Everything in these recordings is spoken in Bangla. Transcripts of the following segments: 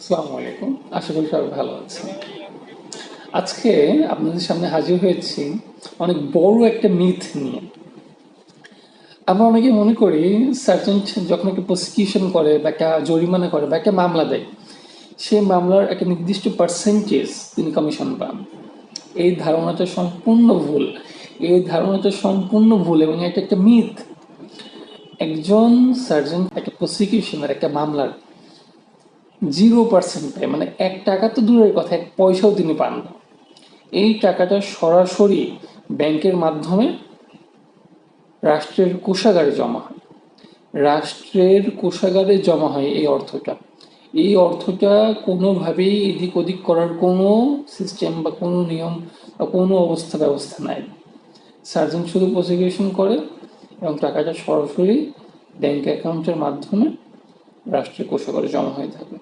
আসসালামু আলাইকুম। আশা করি সবাই ভালো আছেন। আজকে আপনাদের সামনে হাজির হয়েছি অনেক বড় একটা মিথ নিয়ে। আমরা অনেকে মনে করি সার্জেন্ট যখন একটা প্রসিকিউশন করে বা একটা জরিমানা করে বা একটা মামলা দেয় সেই মামলার একটা নির্দিষ্ট পার্সেন্টেজ তিনি কমিশন পান। এই ধারণাটা সম্পূর্ণ ভুল। এই ধারণাটা সম্পূর্ণ ভুল এবং এটা একটা মিথ একজন সার্জন একটা প্রসিকিউশনের একটা মামলার জিরো পার্সেন্ট পায় মানে এক টাকা তো দূরের কথা, এক পয়সাও তিনি পান না। এই টাকাটা সরাসরি ব্যাংকের মাধ্যমে রাষ্ট্রের কোষাগারে জমা হয়। রাষ্ট্রের কোষাগারে জমা হয় এই অর্থটা। এই অর্থটা কোনোভাবেই এদিক ওদিক করার কোনো সিস্টেম বা কোনো নিয়ম বা কোনো অবস্থা ব্যবস্থা নাই। সার্জন শুধু প্রসিকিউশন করে এবং টাকাটা সরাসরি ব্যাংক অ্যাকাউন্টের মাধ্যমে রাষ্ট্রের কোষাগারে জমা হয়ে থাকে।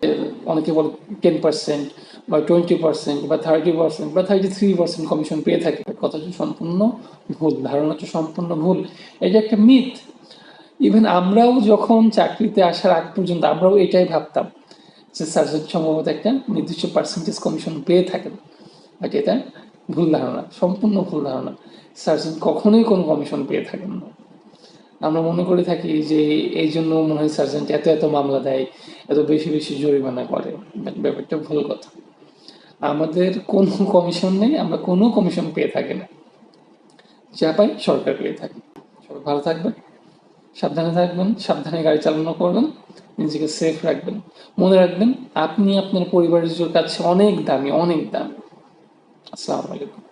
অনেকে বলে টেন পার্সেন্ট বা টোয়েন্টি পার্সেন্ট বা থার্টি পার্সেন্ট বা থার্টি থ্রি পার্সেন্ট কমিশন পেয়ে থাকে। কথা কথাটা সম্পূর্ণ ভুল, ধারণা ধারণাটা সম্পূর্ণ ভুল। এটা একটা মিথ ইভেন আমরাও যখন চাকরিতে আসার আগ পর্যন্ত আমরাও এটাই ভাবতাম যে সার্জন সম্ভবত একটা নির্দিষ্ট পার্সেন্টেজ কমিশন পেয়ে থাকেন। বাট এটা ভুল ধারণা, সম্পূর্ণ ভুল ধারণা। সার্জন কখনোই কোনো কমিশন পেয়ে থাকেন না। আমরা মনে করে থাকি যে এই জন্য মনে হয় সার্জেন্ট এত এত মামলা দেয়, এত বেশি বেশি জরিমানা করে। ব্যাপারটা ভুল কথা। আমাদের কোনো কমিশন নেই, আমরা কোনো কমিশন পেয়ে থাকি না। যা পাই সরকার পেয়ে থাকে। সবাই ভালো থাকবেন, সাবধানে থাকবেন, সাবধানে গাড়ি চালানো করবেন, নিজেকে সেফ রাখবেন। মনে রাখবেন, আপনি আপনার পরিবারের কাছে অনেক দামি অনেক দামি। আসসালামু আলাইকুম।